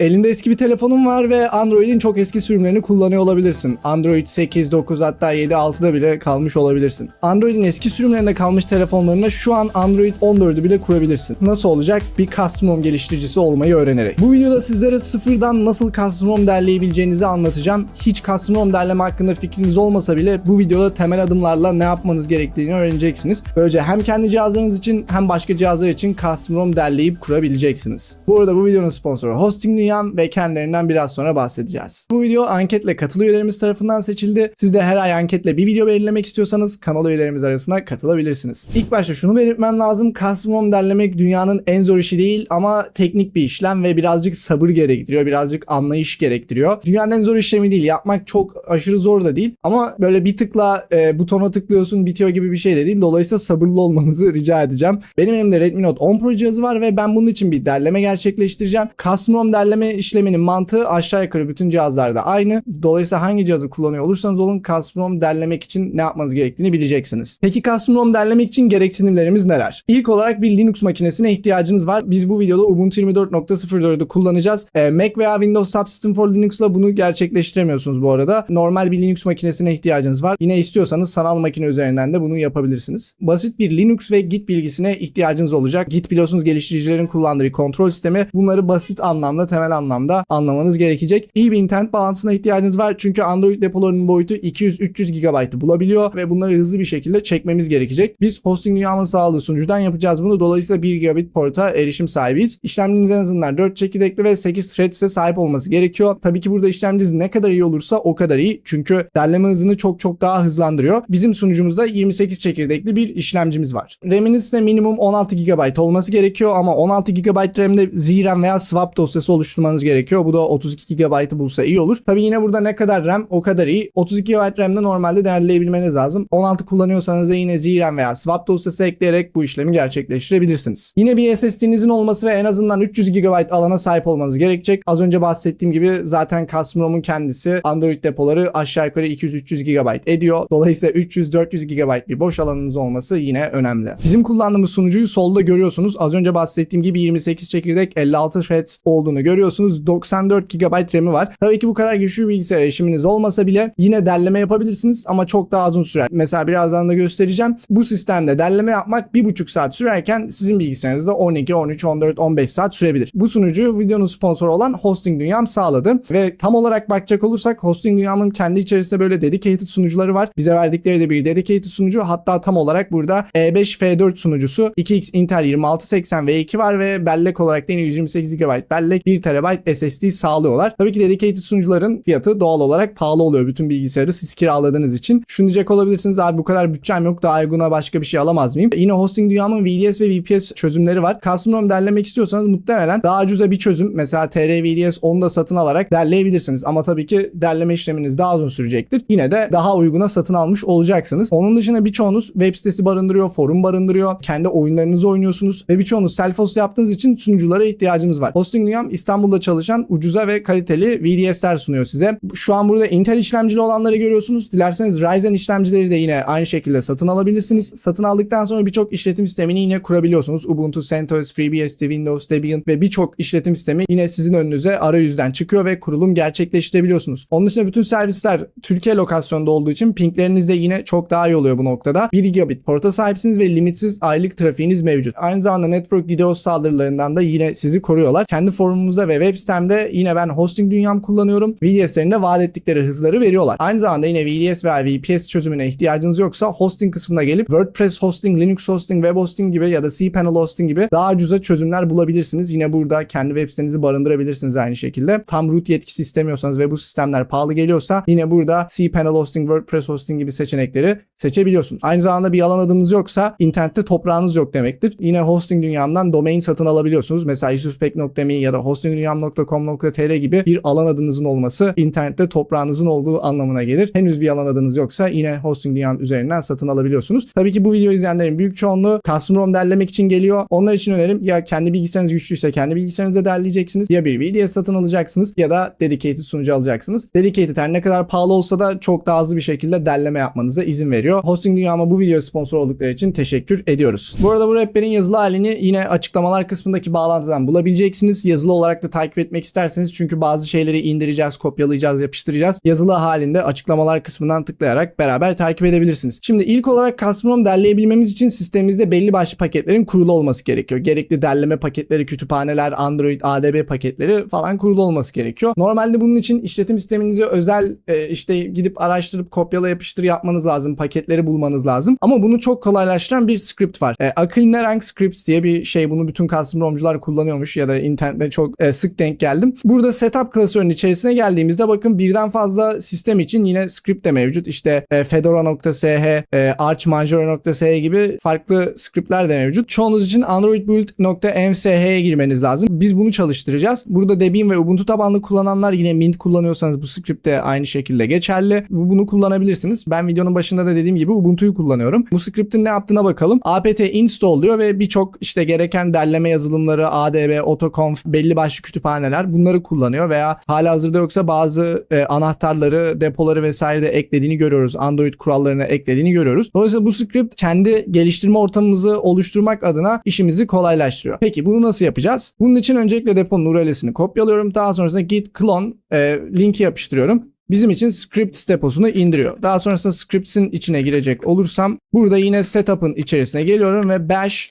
Elinde eski bir telefonun var ve Android'in çok eski sürümlerini kullanıyor olabilirsin. Android 8, 9 hatta 7, 6'da bile kalmış olabilirsin. Android'in eski sürümlerinde kalmış telefonlarına şu an Android 14'ü bile kurabilirsin. Nasıl olacak? Bir custom ROM geliştiricisi olmayı öğrenerek. Bu videoda sizlere sıfırdan nasıl custom ROM derleyebileceğinizi anlatacağım. Hiç custom ROM derleme hakkında fikriniz olmasa bile bu videoda temel adımlarla ne yapmanız gerektiğini öğreneceksiniz. Böylece hem kendi cihazlarınız için hem başka cihazlar için custom ROM derleyip kurabileceksiniz. Bu arada bu videonun sponsoru Hosting Dünyam ve kendilerinden biraz sonra bahsedeceğiz. Bu video anketle katıl üyelerimiz tarafından seçildi. Siz de her ay anketle bir video belirlemek istiyorsanız kanal üyelerimiz arasına katılabilirsiniz. İlk başta şunu belirtmem lazım. ROM derlemek dünyanın en zor işi değil ama teknik bir işlem ve birazcık sabır gerektiriyor. Birazcık anlayış gerektiriyor. Dünyanın en zor işlemi değil. Yapmak çok aşırı zor da değil. Ama böyle bir tıkla e, butona tıklıyorsun bitiyor gibi bir şey de değil. Dolayısıyla sabırlı olmanızı rica edeceğim. Benim elimde Redmi Note 10 Pro cihazı var ve ben bunun için bir derleme gerçekleştireceğim. Custom ROM derleme işleminin mantığı aşağı yukarı bütün cihazlarda aynı. Dolayısıyla hangi cihazı kullanıyor olursanız olun Custom derlemek için ne yapmanız gerektiğini bileceksiniz. Peki Custom derlemek için gereksinimlerimiz neler? İlk olarak bir Linux makinesine ihtiyacınız var. Biz bu videoda Ubuntu 24.04'ü kullanacağız. Ee, Mac veya Windows Subsystem for Linux'la bunu gerçekleştiremiyorsunuz bu arada. Normal bir Linux makinesine ihtiyacınız var. Yine istiyorsanız sanal makine üzerinden de bunu yapabilirsiniz. Basit bir Linux ve Git bilgisine ihtiyacınız olacak. Git biliyorsunuz geliştiricilerin kullandığı kontrol sistemi. Bunları basit anlamda, temel anlamda anlamanız gerekecek. İyi bir internet bağlantısına ihtiyacınız var. Çünkü Android depolarının boyutu 200-300 GB bulabiliyor ve bunları hızlı bir şekilde çekmemiz gerekecek. Biz hosting dünyamın sağladığı sunucudan yapacağız bunu. Dolayısıyla 1 gigabit porta erişim sahibiyiz. İşlemciniz en azından 4 çekirdekli ve 8 threads'e sahip olması gerekiyor. Tabii ki burada işlemciniz ne kadar iyi olursa o kadar iyi. Çünkü derleme hızını çok çok daha hızlandırıyor. Bizim sunucumuzda 28 çekirdekli bir işlemcimiz var. RAM'iniz ise minimum 16 GB olması gerekiyor ama 16 GB RAM'de ZRAM veya swap dosyası oluşturmanız gerekiyor. Bu da 32 GB'ı bulsa iyi olur. Tabii yine burada ne kadar RAM o kadar iyi. 32 GB RAM'de normalde derleyebilmeniz lazım. 16 kullanıyorsanız da yine ZRAM veya swap dosyası ekleyerek bu işlemi gerçekleştirebilirsiniz. Yine bir SSD'nizin olması ve en azından 300 GB alana sahip olmanız gerekecek. Az önce bahsettiğim gibi zaten Custom ROM'un kendisi Android depoları aşağı yukarı 200-300 GB ediyor. Dolayısıyla 300-400 GB bir boş alanınız olması yine önemli. Bizim kullandığımız sunucuyu solda görüyorsunuz. Az önce bahsettiğim gibi 28 çekirdek 56 threads olduğunu görüyorsunuz. 94 GB RAM'i var. Tabii ki bu kadar güçlü bilgisayar erişiminiz olmasa bile yine derleme yapabilirsiniz ama çok daha uzun sürer. Mesela birazdan da göstereceğim. Bu sistemde derleme yapmak 1,5 saat sürerken sizin bilgisayarınızda 12, 13, 14, 15 saat sürebilir. Bu sunucu videonun sponsoru olan Hosting Dünyam sağladı ve tam olarak bakacak olursak Hosting Dünyam'ın kendi içerisinde böyle dedicated sunucuları var. Bize verdikleri de bir dedicated sunucu. Hatta tam olarak burada E E5 F4 sunucusu 2X Intel 2680 V2 var ve bellek olarak da yine 128 GB bellek 1 TB SSD sağlıyorlar. Tabii ki dedicated sunucuların fiyatı doğal olarak pahalı oluyor bütün bilgisayarı siz kiraladığınız için. Şunu diyecek olabilirsiniz abi bu kadar bütçem yok daha uyguna başka bir şey alamaz mıyım? Yine hosting dünyamın VDS ve VPS çözümleri var. Custom derlemek istiyorsanız muhtemelen daha ucuza bir çözüm mesela TR VDS onu da satın alarak derleyebilirsiniz. Ama tabii ki derleme işleminiz daha uzun sürecektir. Yine de daha uyguna satın almış olacaksınız. Onun dışında birçoğunuz web sitesi barındırıyor, forum barındırıyor. Kendi oyunlarınızı oynuyorsunuz ve birçoğunuz self host yaptığınız için sunuculara ihtiyacınız var. Hosting dünyam İstanbul'da çalışan ucuza ve kaliteli VDS'ler sunuyor size. Şu an burada Intel işlemcili olanları görüyorsunuz. Dilerseniz Ryzen işlemcileri de yine aynı şekilde satın alabilirsiniz. Satın aldıktan sonra birçok işletim sistemini yine kurabiliyorsunuz. Ubuntu, CentOS, FreeBSD, Windows, Debian ve birçok işletim sistemi yine sizin önünüze arayüzden çıkıyor ve kurulum gerçekleştirebiliyorsunuz. Onun dışında bütün servisler Türkiye lokasyonda olduğu için pingleriniz de yine çok daha iyi oluyor bu noktada. 1 gigabit porta sahipsiniz ve limitsiz aylık trafiğiniz mevcut. Aynı zamanda network DDoS saldırılarından da yine sizi koruyorlar. Kendi forumumuzda ve web sitemde yine ben hosting dünyam kullanıyorum. VDS'lerinde vaat ettikleri hızları veriyorlar. Aynı zamanda yine VDS veya VPS çözümüne ihtiyacınız yoksa hosting kısmına gelip WordPress hosting, Linux hosting, web hosting gibi ya da cPanel hosting gibi daha ucuza çözümler bulabilirsiniz. Yine burada kendi web sitenizi barındırabilirsiniz aynı şekilde. Tam root yetkisi istemiyorsanız ve bu sistemler pahalı geliyorsa yine burada cPanel hosting, WordPress hosting gibi seçenekleri seçebiliyorsunuz. Aynı zamanda bir alan adınız yoksa internette toprağınız yok demektir. Yine hosting dünyamdan domain satın alabiliyorsunuz. Mesela yusufpek.me ya da hostingdünyam.com.tr gibi bir alan adınızın olması internette toprağınızın olduğu anlamına gelir. Henüz bir alan adınız yoksa yine hosting dünyam üzerinden satın alabiliyorsunuz. Tabii ki bu video izleyenlerin büyük çoğunluğu custom ROM derlemek için geliyor. Onlar için önerim ya kendi bilgisayarınız güçlüyse kendi bilgisayarınızda derleyeceksiniz ya bir VDS satın alacaksınız ya da dedicated sunucu alacaksınız. Dedicated her ne kadar pahalı olsa da çok daha hızlı bir şekilde derleme yapmanıza izin veriyor. Hosting Dünyama bu video sponsor oldukları için teşekkür ediyoruz. Bu arada bu rehberin yazılı halini yine açıklamalar kısmındaki bağlantıdan bulabileceksiniz. Yazılı olarak da farklı takip etmek isterseniz çünkü bazı şeyleri indireceğiz, kopyalayacağız, yapıştıracağız. Yazılı halinde açıklamalar kısmından tıklayarak beraber takip edebilirsiniz. Şimdi ilk olarak Custom ROM derleyebilmemiz için sistemimizde belli başlı paketlerin kurulu olması gerekiyor. Gerekli derleme paketleri, kütüphaneler, Android ADB paketleri falan kurulu olması gerekiyor. Normalde bunun için işletim sisteminize özel e, işte gidip araştırıp kopyala yapıştır yapmanız lazım. Paketleri bulmanız lazım. Ama bunu çok kolaylaştıran bir script var. E, Akilinerang Scripts diye bir şey. Bunu bütün custom ROM'cular kullanıyormuch ya da internette çok e, sık denk geldim. Burada setup klasörünün içerisine geldiğimizde bakın birden fazla sistem için yine script de mevcut. İşte e, fedora.sh, e, archmajora.sh gibi farklı scriptler de mevcut. Çoğunuz için androidbuild.msh'ye girmeniz lazım. Biz bunu çalıştıracağız. Burada Debian ve Ubuntu tabanlı kullananlar yine Mint kullanıyorsanız bu script de aynı şekilde geçerli. Bunu kullanabilirsiniz. Ben videonun başında da dediğim gibi Ubuntu'yu kullanıyorum. Bu script'in ne yaptığına bakalım. apt install diyor ve birçok işte gereken derleme yazılımları, ADB, AutoConf, belli başlı kütüphaneler bunları kullanıyor veya hala hazırda yoksa bazı e, anahtarları, depoları vesaire de eklediğini görüyoruz. Android kurallarına eklediğini görüyoruz. Dolayısıyla bu script kendi geliştirme ortamımızı oluşturmak adına işimizi kolaylaştırıyor. Peki bunu nasıl yapacağız? Bunun için öncelikle deponun URL'sini kopyalıyorum. Daha sonrasında git clone e, linki yapıştırıyorum bizim için scripts deposunu indiriyor. Daha sonrasında scripts'in içine girecek olursam burada yine setup'ın içerisine geliyorum ve bash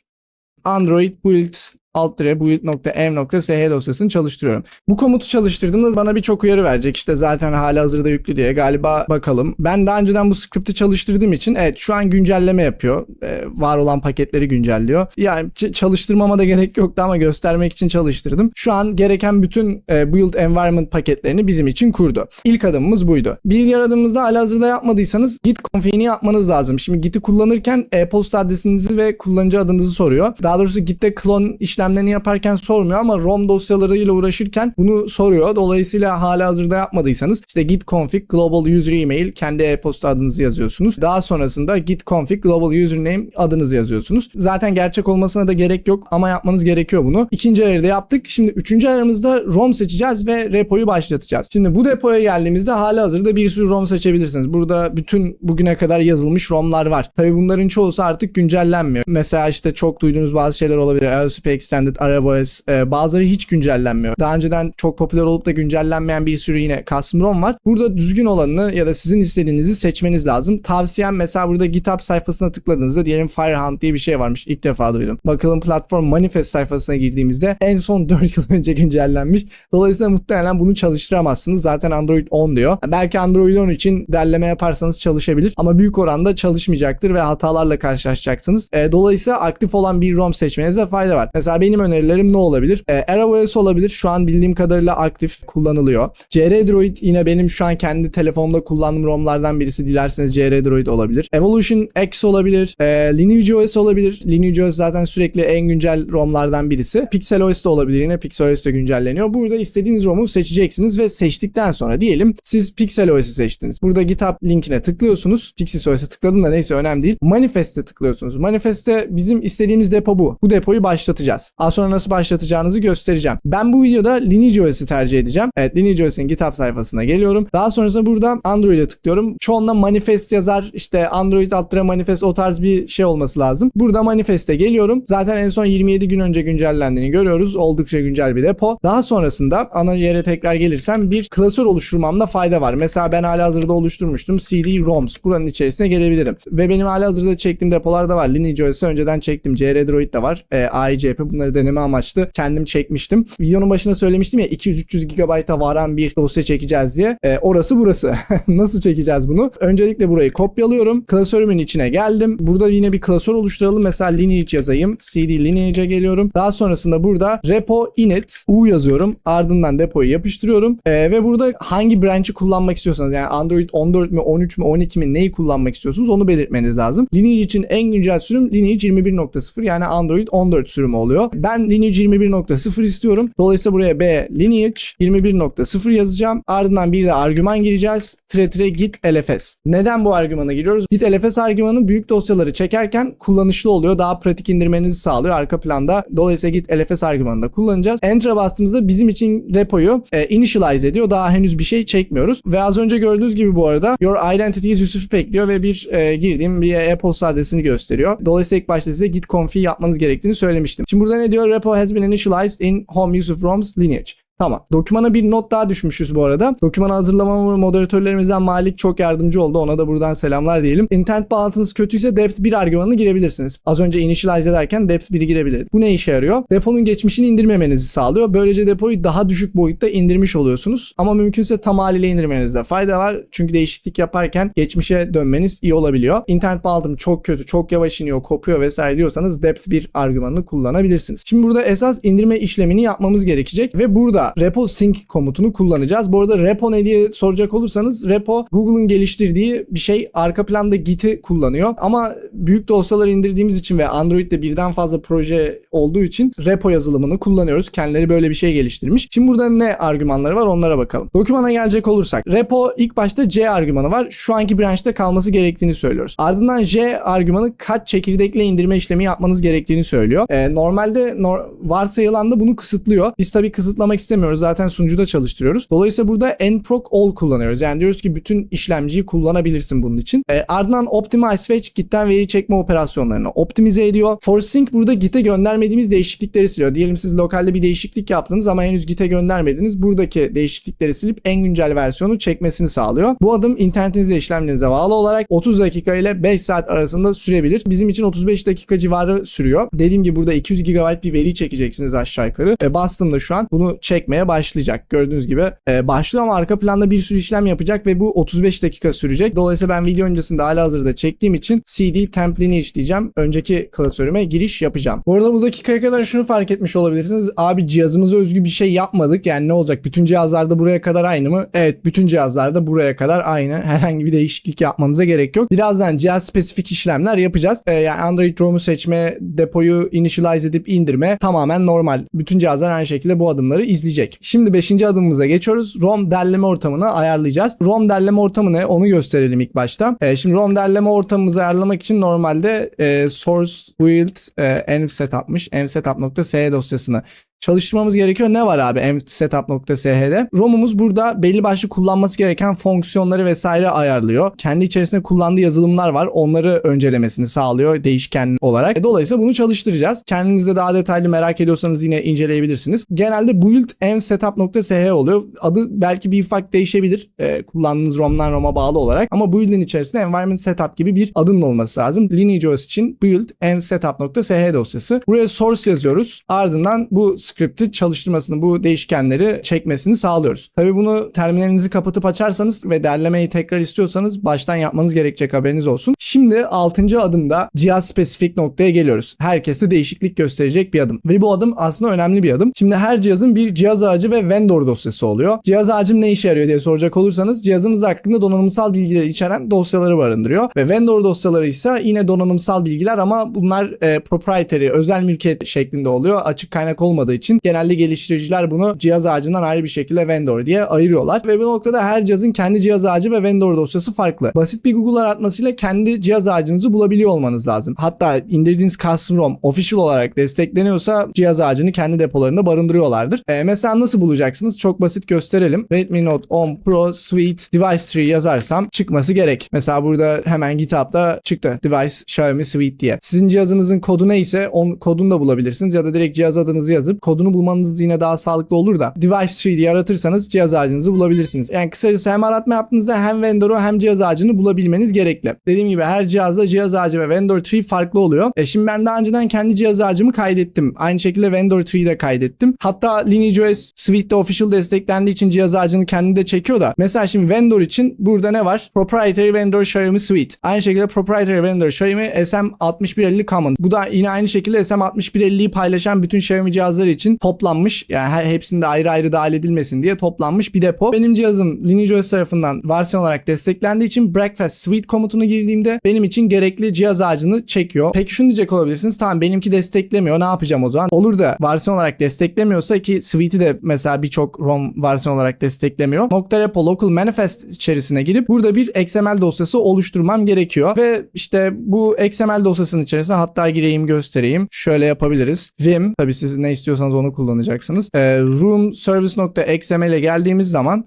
android build alt dire build.m.sh dosyasını çalıştırıyorum. Bu komutu çalıştırdığımda bana birçok uyarı verecek. İşte zaten hala hazırda yüklü diye galiba bakalım. Ben daha önceden bu script'i çalıştırdığım için evet şu an güncelleme yapıyor. Ee, var olan paketleri güncelliyor. Yani çalıştırmama da gerek yoktu ama göstermek için çalıştırdım. Şu an gereken bütün e, build environment paketlerini bizim için kurdu. İlk adımımız buydu. Bilgisayar adımımızda hala hazırda yapmadıysanız git config'ini yapmanız lazım. Şimdi git'i kullanırken e-posta adresinizi ve kullanıcı adınızı soruyor. Daha doğrusu git'te clone işlem işlemlerini yaparken sormuyor ama ROM dosyalarıyla uğraşırken bunu soruyor. Dolayısıyla hala hazırda yapmadıysanız işte git config global user email kendi e-posta adınızı yazıyorsunuz. Daha sonrasında git config global username adınızı yazıyorsunuz. Zaten gerçek olmasına da gerek yok ama yapmanız gerekiyor bunu. İkinci ayarda yaptık. Şimdi üçüncü ayarımızda ROM seçeceğiz ve repoyu başlatacağız. Şimdi bu depoya geldiğimizde hala hazırda bir sürü ROM seçebilirsiniz. Burada bütün bugüne kadar yazılmış ROM'lar var. Tabi bunların çoğusu artık güncellenmiyor. Mesela işte çok duyduğunuz bazı şeyler olabilir. LSP Extended, RevoS e, bazıları hiç güncellenmiyor. Daha önceden çok popüler olup da güncellenmeyen bir sürü yine custom var. Burada düzgün olanını ya da sizin istediğinizi seçmeniz lazım. Tavsiyem mesela burada GitHub sayfasına tıkladığınızda diyelim Firehunt diye bir şey varmış. İlk defa duydum. Bakalım platform manifest sayfasına girdiğimizde en son 4 yıl önce güncellenmiş. Dolayısıyla muhtemelen bunu çalıştıramazsınız. Zaten Android 10 diyor. Belki Android 10 için derleme yaparsanız çalışabilir ama büyük oranda çalışmayacaktır ve hatalarla karşılaşacaksınız. E, dolayısıyla aktif olan bir ROM seçmenize fayda var. Mesela benim önerilerim ne olabilir? E, AirOS olabilir. Şu an bildiğim kadarıyla aktif kullanılıyor. CR Droid yine benim şu an kendi telefonumda kullandığım ROM'lardan birisi. Dilerseniz CR Droid olabilir. Evolution X olabilir. E, Lineage olabilir. Lineage zaten sürekli en güncel ROM'lardan birisi. Pixel OS de olabilir yine. Pixel OS de güncelleniyor. Burada istediğiniz ROM'u seçeceksiniz ve seçtikten sonra diyelim siz Pixel OS'i seçtiniz. Burada GitHub linkine tıklıyorsunuz. Pixel OS'e da neyse önemli değil. Manifest'e tıklıyorsunuz. Manifest'te bizim istediğimiz depo bu. Bu depoyu başlatacağız. Az sonra nasıl başlatacağınızı göstereceğim. Ben bu videoda Lineage OS'i tercih edeceğim. Evet Lineage OS'in GitHub sayfasına geliyorum. Daha sonrasında burada Android'e tıklıyorum. Çoğunla manifest yazar. İşte Android alt manifest o tarz bir şey olması lazım. Burada manifeste geliyorum. Zaten en son 27 gün önce güncellendiğini görüyoruz. Oldukça güncel bir depo. Daha sonrasında ana yere tekrar gelirsem bir klasör oluşturmamda fayda var. Mesela ben hala hazırda oluşturmuştum. CD-ROMs. Buranın içerisine gelebilirim. Ve benim hala hazırda çektiğim depolar da var. Lineage OS'i önceden çektim. CR Droid de var. E, AICP bunları deneme amaçlı kendim çekmiştim. Videonun başında söylemiştim ya 200-300 GB'a varan bir dosya çekeceğiz diye. E, orası burası. Nasıl çekeceğiz bunu? Öncelikle burayı kopyalıyorum. Klasörümün içine geldim. Burada yine bir klasör oluşturalım. Mesela lineage yazayım. CD lineage'e geliyorum. Daha sonrasında burada repo init u yazıyorum. Ardından depoyu yapıştırıyorum. E, ve burada hangi branch'i kullanmak istiyorsanız yani Android 14 mi 13 mi 12 mi neyi kullanmak istiyorsunuz onu belirtmeniz lazım. Lineage için en güncel sürüm Lineage 21.0 yani Android 14 sürümü oluyor. Ben Lineage 21.0 istiyorum. Dolayısıyla buraya B lineage 21.0 yazacağım. Ardından bir de argüman gireceğiz. Tire git lfs. Neden bu argümanı giriyoruz? Git lfs argümanı büyük dosyaları çekerken kullanışlı oluyor. Daha pratik indirmenizi sağlıyor arka planda. Dolayısıyla git lfs argümanını da kullanacağız. Enter'a bastığımızda bizim için repoyu e, initialize ediyor. Daha henüz bir şey çekmiyoruz. Ve az önce gördüğünüz gibi bu arada your identity is Yusuf bekliyor ve bir e, girdiğim bir e-posta adresini gösteriyor. Dolayısıyla ilk başta size git config yapmanız gerektiğini söylemiştim. Şimdi burada ne diyor? Repo has been initialized in home use of ROMs lineage. Tamam. Dokümana bir not daha düşmüşüz bu arada. Dokümanı hazırlama moderatörlerimizden Malik çok yardımcı oldu. Ona da buradan selamlar diyelim. İnternet bağlantınız kötüyse depth 1 argümanını girebilirsiniz. Az önce initialize ederken depth 1'i girebilirdik. Bu ne işe yarıyor? Deponun geçmişini indirmemenizi sağlıyor. Böylece depoyu daha düşük boyutta indirmiş oluyorsunuz. Ama mümkünse tam haliyle indirmenizde fayda var. Çünkü değişiklik yaparken geçmişe dönmeniz iyi olabiliyor. İnternet bağlantım çok kötü, çok yavaş iniyor, kopuyor vesaire diyorsanız depth 1 argümanını kullanabilirsiniz. Şimdi burada esas indirme işlemini yapmamız gerekecek ve burada repo sync komutunu kullanacağız. Bu arada repo ne diye soracak olursanız repo Google'ın geliştirdiği bir şey. Arka planda Git'i kullanıyor. Ama büyük dosyaları indirdiğimiz için ve Android'de birden fazla proje olduğu için repo yazılımını kullanıyoruz. Kendileri böyle bir şey geliştirmiş. Şimdi burada ne argümanları var onlara bakalım. Dokümana gelecek olursak repo ilk başta C argümanı var. Şu anki branşta kalması gerektiğini söylüyoruz. Ardından J argümanı kaç çekirdekle indirme işlemi yapmanız gerektiğini söylüyor. Ee, normalde nor- varsayılan da bunu kısıtlıyor. Biz tabii kısıtlamak istemiyoruz. Zaten sunucuda çalıştırıyoruz. Dolayısıyla burada nproc all kullanıyoruz. Yani diyoruz ki bütün işlemciyi kullanabilirsin bunun için. Ee, ardından optimize fetch Git'ten veri çekme operasyonlarını optimize ediyor. ForSync burada Git'e göndermediğimiz değişiklikleri siliyor. Diyelim siz lokalde bir değişiklik yaptınız ama henüz Git'e göndermediniz. Buradaki değişiklikleri silip en güncel versiyonu çekmesini sağlıyor. Bu adım internetinize işlemlerinize bağlı olarak 30 dakika ile 5 saat arasında sürebilir. Bizim için 35 dakika civarı sürüyor. Dediğim gibi burada 200 GB bir veri çekeceksiniz aşağı yukarı. E, bastım da şu an bunu çekmeye başlayacak. Gördüğünüz gibi e, başlıyor ama arka planda bir sürü işlem yapacak ve bu 35 dakika sürecek. Dolayısıyla ben video öncesinde hala hazırda çektiğim için CD template'ini işleyeceğim. Önceki klasörüme giriş yapacağım. Bu arada bu dakikaya kadar şunu fark etmiş olabilirsiniz. Abi cihazımıza özgü bir şey yapmadık. Yani ne olacak? Bütün cihazlarda buraya kadar aynı mı? Evet bütün cihazlarda buraya kadar aynı. Herhangi bir değişiklik yapmanıza gerek yok. Birazdan cihaz spesifik işlemler yapacağız. Ee, yani Android ROM'u seçme, depoyu initialize edip indirme tamamen normal. Bütün cihazlar aynı şekilde bu adımları izleyecek. Şimdi 5. adımımıza geçiyoruz. ROM derleme ortamını ayarlayacağız. ROM derleme ortamı ne? Onu gösterelim ilk başta. Ee, şimdi ROM derleme ortamımızı ayarlamak için normalde e, source build e, env setup'mış. envsetup.se dosyasını çalıştırmamız gerekiyor. Ne var abi msetup.sh'de? ROM'umuz burada belli başlı kullanması gereken fonksiyonları vesaire ayarlıyor. Kendi içerisinde kullandığı yazılımlar var. Onları öncelemesini sağlıyor değişken olarak. E, Dolayısıyla bunu çalıştıracağız. Kendiniz de daha detaylı merak ediyorsanız yine inceleyebilirsiniz. Genelde build msetup.sh oluyor. Adı belki bir ufak değişebilir. e, kullandığınız ROM'dan ROM'a bağlı olarak. Ama build'in içerisinde environment setup gibi bir adının olması lazım. LineageOS için build msetup.sh dosyası. Buraya source yazıyoruz. Ardından bu script'i çalıştırmasını, bu değişkenleri çekmesini sağlıyoruz. Tabi bunu terminalinizi kapatıp açarsanız ve derlemeyi tekrar istiyorsanız baştan yapmanız gerekecek haberiniz olsun. Şimdi 6. adımda cihaz spesifik noktaya geliyoruz. Herkese değişiklik gösterecek bir adım. Ve bu adım aslında önemli bir adım. Şimdi her cihazın bir cihaz ağacı ve vendor dosyası oluyor. Cihaz ağacım ne işe yarıyor diye soracak olursanız cihazınız hakkında donanımsal bilgileri içeren dosyaları barındırıyor. Ve vendor dosyaları ise yine donanımsal bilgiler ama bunlar e, proprietary, özel mülkiyet şeklinde oluyor. Açık kaynak olmadığı için genelde geliştiriciler bunu cihaz ağacından ayrı bir şekilde vendor diye ayırıyorlar. Ve bu noktada her cihazın kendi cihaz ağacı ve vendor dosyası farklı. Basit bir Google aratmasıyla kendi cihaz ağacınızı bulabiliyor olmanız lazım. Hatta indirdiğiniz custom ROM official olarak destekleniyorsa cihaz ağacını kendi depolarında barındırıyorlardır. E, mesela nasıl bulacaksınız? Çok basit gösterelim. Redmi Note 10 Pro Suite Device Tree yazarsam çıkması gerek. Mesela burada hemen GitHub'da çıktı. Device Xiaomi Suite diye. Sizin cihazınızın kodu neyse onun kodunu da bulabilirsiniz ya da direkt cihaz adınızı yazıp kodunu bulmanız yine daha sağlıklı olur da Device Tree diye aratırsanız cihaz ağacınızı bulabilirsiniz. Yani kısacası hem aratma yaptığınızda hem vendor'u hem cihaz ağacını bulabilmeniz gerekli. Dediğim gibi her cihazda cihaz ağacı ve vendor tree farklı oluyor. E şimdi ben daha önceden kendi cihaz ağacımı kaydettim. Aynı şekilde vendor tree'yi de kaydettim. Hatta LineageOS Suite'de official desteklendiği için cihaz ağacını kendi de çekiyor da. Mesela şimdi vendor için burada ne var? Proprietary Vendor Xiaomi Suite. Aynı şekilde Proprietary Vendor Xiaomi SM6150 Common. Bu da yine aynı şekilde SM6150'yi paylaşan bütün Xiaomi cihazları toplanmış. Yani hepsinde ayrı ayrı dahil edilmesin diye toplanmış bir depo. Benim cihazım LineageOS tarafından versiyon olarak desteklendiği için Breakfast Suite komutunu girdiğimde benim için gerekli cihaz ağacını çekiyor. Peki şunu diyecek olabilirsiniz. Tamam benimki desteklemiyor. Ne yapacağım o zaman? Olur da versiyon olarak desteklemiyorsa ki Suite'i de mesela birçok ROM versiyon olarak desteklemiyor. Repo local manifest içerisine girip burada bir XML dosyası oluşturmam gerekiyor. Ve işte bu XML dosyasının içerisine hatta gireyim göstereyim. Şöyle yapabiliriz. Vim tabii siz ne istiyorsanız onu kullanacaksınız. Ee, room service.xml'e geldiğimiz zaman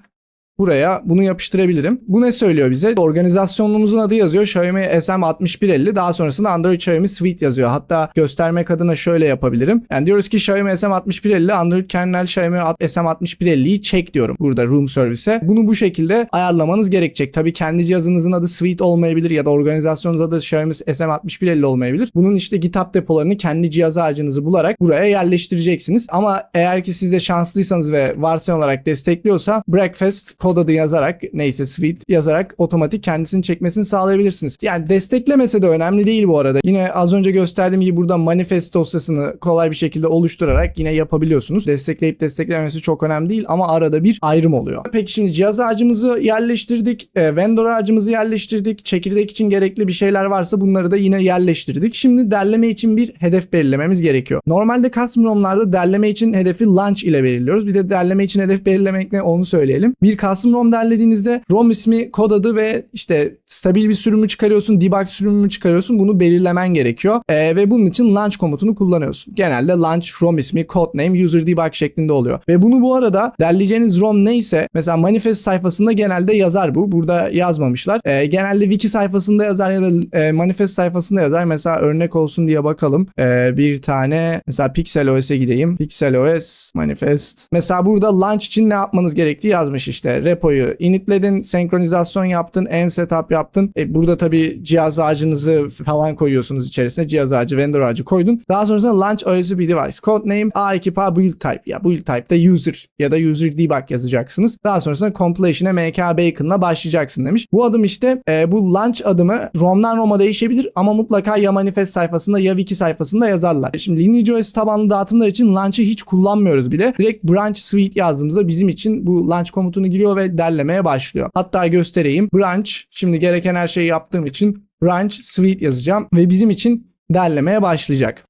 buraya bunu yapıştırabilirim. Bu ne söylüyor bize? Organizasyonumuzun adı yazıyor. Xiaomi SM6150. Daha sonrasında Android Xiaomi Suite yazıyor. Hatta göstermek adına şöyle yapabilirim. Yani diyoruz ki Xiaomi SM6150 Android kernel Xiaomi SM6150'yi çek diyorum burada room service'e. Bunu bu şekilde ayarlamanız gerekecek. Tabii kendi cihazınızın adı Suite olmayabilir ya da organizasyonunuz adı Xiaomi SM6150 olmayabilir. Bunun işte GitHub depolarını kendi cihaz ağacınızı bularak buraya yerleştireceksiniz. Ama eğer ki siz de şanslıysanız ve varsayım olarak destekliyorsa breakfast kod adı yazarak neyse suite yazarak otomatik kendisini çekmesini sağlayabilirsiniz. Yani desteklemese de önemli değil bu arada. Yine az önce gösterdiğim gibi burada manifest dosyasını kolay bir şekilde oluşturarak yine yapabiliyorsunuz. Destekleyip desteklememesi çok önemli değil ama arada bir ayrım oluyor. Peki şimdi cihaz ağacımızı yerleştirdik. E, vendor ağacımızı yerleştirdik. Çekirdek için gerekli bir şeyler varsa bunları da yine yerleştirdik. Şimdi derleme için bir hedef belirlememiz gerekiyor. Normalde custom derleme için hedefi launch ile belirliyoruz. Bir de derleme için hedef belirlemek ne onu söyleyelim. Bir custom ROM derlediğinizde ROM ismi, kod adı ve işte stabil bir sürümü çıkarıyorsun, debug sürümü çıkarıyorsun. Bunu belirlemen gerekiyor. Ee, ve bunun için launch komutunu kullanıyorsun. Genelde launch ROM ismi, codename, user debug şeklinde oluyor. Ve bunu bu arada derleyeceğiniz ROM neyse mesela manifest sayfasında genelde yazar bu. Burada yazmamışlar. Ee, genelde wiki sayfasında yazar ya da e, manifest sayfasında yazar. Mesela örnek olsun diye bakalım. Ee, bir tane mesela Pixel OS'e gideyim. Pixel OS manifest. Mesela burada launch için ne yapmanız gerektiği yazmış işte. Repoyu initledin, senkronizasyon yaptın, en setup yaptın. E, burada tabii cihaz ağacınızı falan koyuyorsunuz içerisine. Cihaz ağacı, vendor ağacı koydun. Daha sonrasında launch OS'u bir device. Codename A2PA build type. Ya build type'da user ya da user debug yazacaksınız. Daha sonrasında compilation'e MK Bacon'la başlayacaksın demiş. Bu adım işte e, bu launch adımı ROM'dan ROM'a değişebilir ama mutlaka ya manifest sayfasında ya wiki sayfasında yazarlar. Şimdi LineageOS tabanlı dağıtımlar için launch'ı hiç kullanmıyoruz bile. Direkt branch suite yazdığımızda bizim için bu launch komutunu giriyor ve derlemeye başlıyor. Hatta göstereyim. Branch şimdi gereken her şeyi yaptığım için branch suite yazacağım ve bizim için derlemeye başlayacak.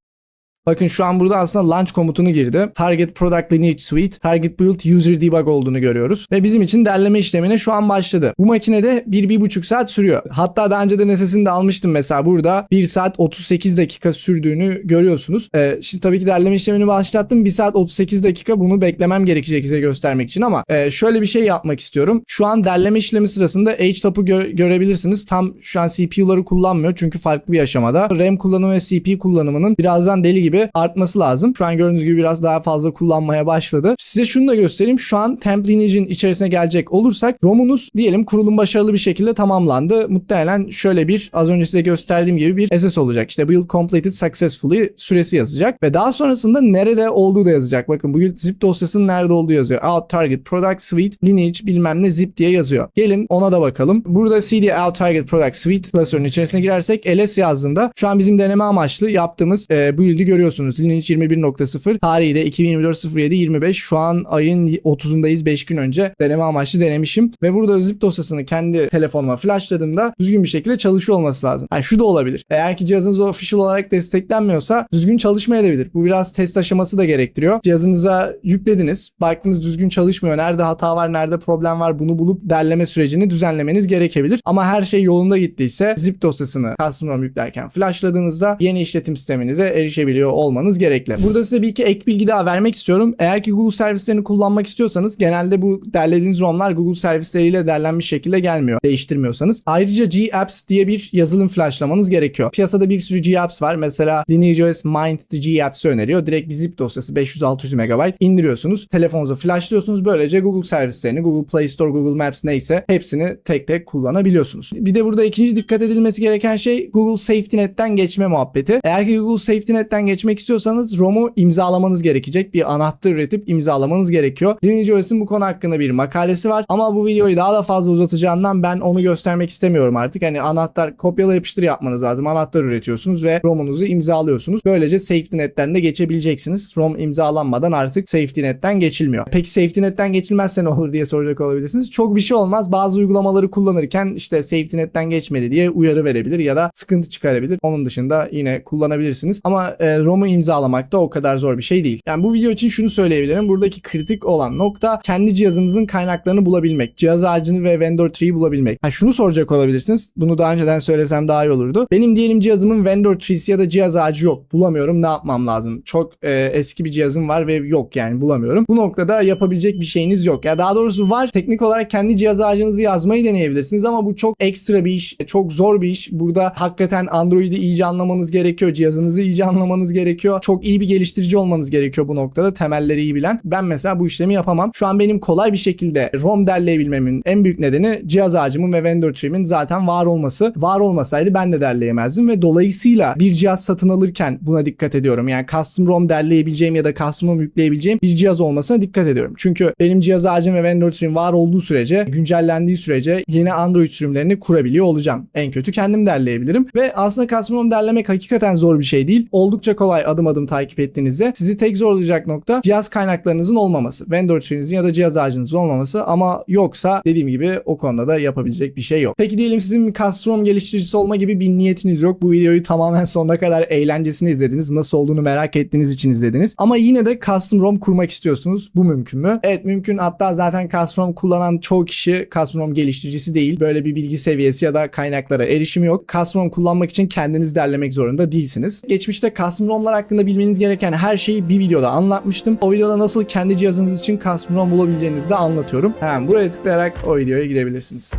Bakın şu an burada aslında launch komutunu girdi. Target Product Lineage Suite, Target Build User Debug olduğunu görüyoruz. Ve bizim için derleme işlemine şu an başladı. Bu makinede 1-1,5 saat sürüyor. Hatta daha önce de SS'ini de almıştım mesela burada 1 saat 38 dakika sürdüğünü görüyorsunuz. Ee, şimdi tabii ki derleme işlemini başlattım. 1 saat 38 dakika bunu beklemem gerekecek size göstermek için ama e, şöyle bir şey yapmak istiyorum. Şu an derleme işlemi sırasında HTOP'u gö- görebilirsiniz. Tam şu an CPU'ları kullanmıyor çünkü farklı bir aşamada. RAM kullanımı ve CPU kullanımının birazdan deli gibi artması lazım. Şu an gördüğünüz gibi biraz daha fazla kullanmaya başladı. Size şunu da göstereyim. Şu an temp lineage'in içerisine gelecek olursak ROM'unuz diyelim kurulum başarılı bir şekilde tamamlandı. Muhtemelen şöyle bir az önce size gösterdiğim gibi bir SS olacak. İşte build completed successfully süresi yazacak ve daha sonrasında nerede olduğu da yazacak. Bakın build zip dosyasının nerede olduğu yazıyor. Out target product suite lineage bilmem ne zip diye yazıyor. Gelin ona da bakalım. Burada cd out target product suite klasörünün içerisine girersek ls yazdığında şu an bizim deneme amaçlı yaptığımız e, build'i görüyorsunuz. Lineage 21.0 tarihi de 2024.07.25 şu an ayın 30'undayız 5 gün önce deneme amaçlı denemişim ve burada zip dosyasını kendi telefonuma flashladığımda düzgün bir şekilde çalışıyor olması lazım. Yani şu da olabilir. Eğer ki cihazınız official olarak desteklenmiyorsa düzgün çalışmayabilir. Bu biraz test aşaması da gerektiriyor. Cihazınıza yüklediniz. Baktınız düzgün çalışmıyor. Nerede hata var, nerede problem var bunu bulup derleme sürecini düzenlemeniz gerekebilir. Ama her şey yolunda gittiyse zip dosyasını custom ROM yüklerken flashladığınızda yeni işletim sisteminize erişebiliyor olmanız gerekli. Burada size bir iki ek bilgi daha vermek istiyorum. Eğer ki Google servislerini kullanmak istiyorsanız genelde bu derlediğiniz ROM'lar Google servisleriyle derlenmiş şekilde gelmiyor. Değiştirmiyorsanız. Ayrıca G-Apps diye bir yazılım flashlamanız gerekiyor. Piyasada bir sürü G-Apps var. Mesela LineageOS Mind the G-Apps'ı öneriyor. Direkt bir zip dosyası 500-600 MB indiriyorsunuz. Telefonunuza flashlıyorsunuz. Böylece Google servislerini, Google Play Store, Google Maps neyse hepsini tek tek kullanabiliyorsunuz. Bir de burada ikinci dikkat edilmesi gereken şey Google Safety Net'ten geçme muhabbeti. Eğer ki Google Safety Net'ten geçmek istiyorsanız ROM'u imzalamanız gerekecek. Bir anahtar üretip imzalamanız gerekiyor. LineageOS'in bu konu hakkında bir makalesi var. Ama bu videoyu daha da fazla uzatacağından ben onu göstermek istemiyorum artık. Hani anahtar kopyala yapıştır yapmanız lazım. Anahtar üretiyorsunuz ve ROM'unuzu imzalıyorsunuz. Böylece Safety Net'ten de geçebileceksiniz. ROM imzalanmadan artık Safety Net'ten geçilmiyor. Peki Safety Net'ten geçilmezse ne olur diye soracak olabilirsiniz. Çok bir şey olmaz. Bazı uygulamaları kullanırken işte Safety Net'ten geçmedi diye uyarı verebilir ya da sıkıntı çıkarabilir. Onun dışında yine kullanabilirsiniz. Ama e, ROM'u imzalamak da o kadar zor bir şey değil. Yani bu video için şunu söyleyebilirim. Buradaki kritik olan nokta kendi cihazınızın kaynaklarını bulabilmek. Cihaz ağacını ve vendor tree'yi bulabilmek. Ha şunu soracak olabilirsiniz. Bunu daha önceden söylesem daha iyi olurdu. Benim diyelim cihazımın vendor tree'si ya da cihaz ağacı yok. Bulamıyorum. Ne yapmam lazım? Çok e, eski bir cihazım var ve yok yani bulamıyorum. Bu noktada yapabilecek bir şeyiniz yok. Ya daha doğrusu var. Teknik olarak kendi cihaz ağacınızı yazmayı deneyebilirsiniz ama bu çok ekstra bir iş. Çok zor bir iş. Burada hakikaten Android'i iyice anlamanız gerekiyor. Cihazınızı iyice anlamanız gerekiyor. Çok iyi bir geliştirici olmanız gerekiyor bu noktada. Temelleri iyi bilen. Ben mesela bu işlemi yapamam. Şu an benim kolay bir şekilde ROM derleyebilmemin en büyük nedeni cihaz ağacımın ve vendor tree'min zaten var olması. Var olmasaydı ben de derleyemezdim ve dolayısıyla bir cihaz satın alırken buna dikkat ediyorum. Yani custom ROM derleyebileceğim ya da custom ROM yükleyebileceğim bir cihaz olmasına dikkat ediyorum. Çünkü benim cihaz ağacım ve vendor tree'm var olduğu sürece, güncellendiği sürece yeni Android sürümlerini kurabiliyor olacağım. En kötü kendim derleyebilirim ve aslında custom ROM derlemek hakikaten zor bir şey değil. Oldukça kolay adım adım takip ettiğinizde sizi tek zorlayacak nokta cihaz kaynaklarınızın olmaması. Vendor tree'nizin ya da cihaz ağacınızın olmaması ama yoksa dediğim gibi o konuda da yapabilecek bir şey yok. Peki diyelim sizin bir custom ROM geliştiricisi olma gibi bir niyetiniz yok. Bu videoyu tamamen sonuna kadar eğlencesini izlediniz. Nasıl olduğunu merak ettiğiniz için izlediniz. Ama yine de custom ROM kurmak istiyorsunuz. Bu mümkün mü? Evet mümkün. Hatta zaten custom ROM kullanan çoğu kişi custom ROM geliştiricisi değil. Böyle bir bilgi seviyesi ya da kaynaklara erişimi yok. Custom ROM kullanmak için kendiniz derlemek zorunda değilsiniz. Geçmişte custom ROM'lar hakkında bilmeniz gereken her şeyi bir videoda anlatmıştım. O videoda nasıl kendi cihazınız için custom ROM bulabileceğinizi de anlatıyorum. Hemen buraya tıklayarak o videoya gidebilirsiniz.